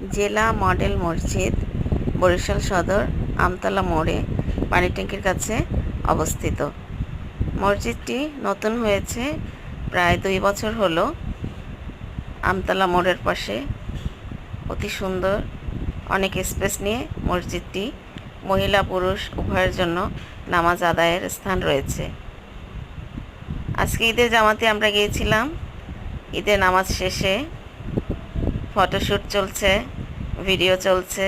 জেলা মডেল মসজিদ, বরিশাল সদর, আমতলা মোড়ে পানি ট্যাঙ্কির কাছে অবস্থিত। মসজিদটি নতুন হয়েছে, প্রায় দুই বছর হলো। আমতলা মোড়ের পাশে অতি সুন্দর অনেক স্পেস নিয়ে মসজিদটি মহিলা পুরুষ উভয়ের জন্য নামাজ আদায়ের স্থান রয়েছে। আজকে ঈদের জামাতে আমরা গিয়েছিলাম। ঈদের নামাজ শেষে ফটোশ্যুট চলছে ভিডিও চলছে।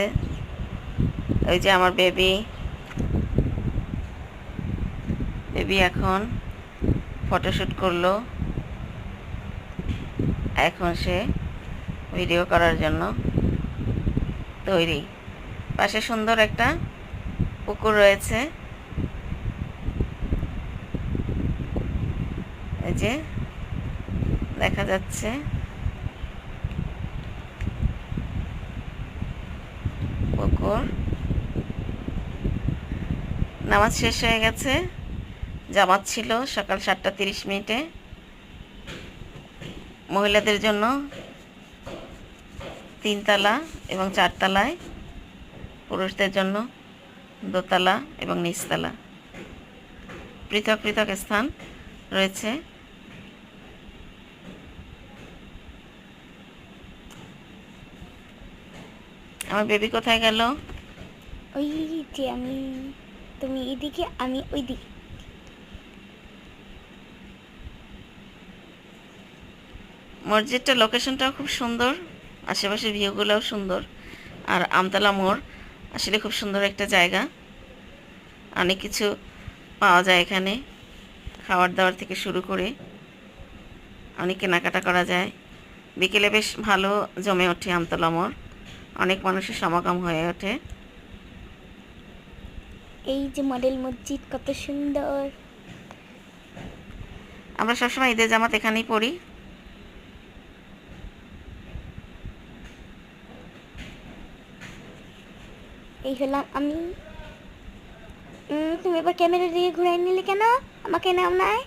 ওই যে আমার বেবি বেবি এখন ফটোশ্যুট করল। এখন সে ভিডিও করার জন্য তৈরি। পাশে সুন্দর একটা পুকুর রয়েছে। এই যে দেখা যাচ্ছে। পুকুর নামাজ শেষ হয়ে গেছে। জামাত ছিল সকাল সাতটা তিরিশ মিনিটে। মহিলাদের জন্য তিনতলা এবং চারতলায়, পুরুষদের জন্য দোতলা এবং নিচতলা। পৃথক পৃথক স্থান রয়েছে। আমার বেবি কোথায় গেল? ওই যে আমি তুমি এদিকে আমি ওই দিকে মসজিদটা লোকেশনটাও খুব সুন্দর আশেপাশের ভিউগুলোও সুন্দর আর আমতলা মোড় আসলে খুব সুন্দর একটা জায়গা। অনেক কিছু পাওয়া যায় এখানে খাবার দাবার থেকে শুরু করে অনেক কেনাকাটা করা যায়। বিকেলে বেশ ভালো জমে ওঠে আমতলা মোড়। অনেক মানুষের সমাগম হয়ে ওঠে। এই যে মডেল মসজিদ কত সুন্দর। আমরা সবসময় ঈদের জামাত এখানেই পড়ি। এই হলাম আমি। উম, তুমি এবার ক্যামেরা দিয়ে ঘুরাই নিলে কেন? আমাকে নাও নাই।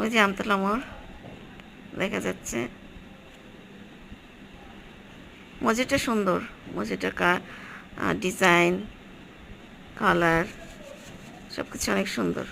ওই যে আমতলা মোড়, দেখা যাচ্ছে। মজিটা সুন্দর মজিটা কা ডিজাইন কালার সব কিছু অনেক সুন্দর।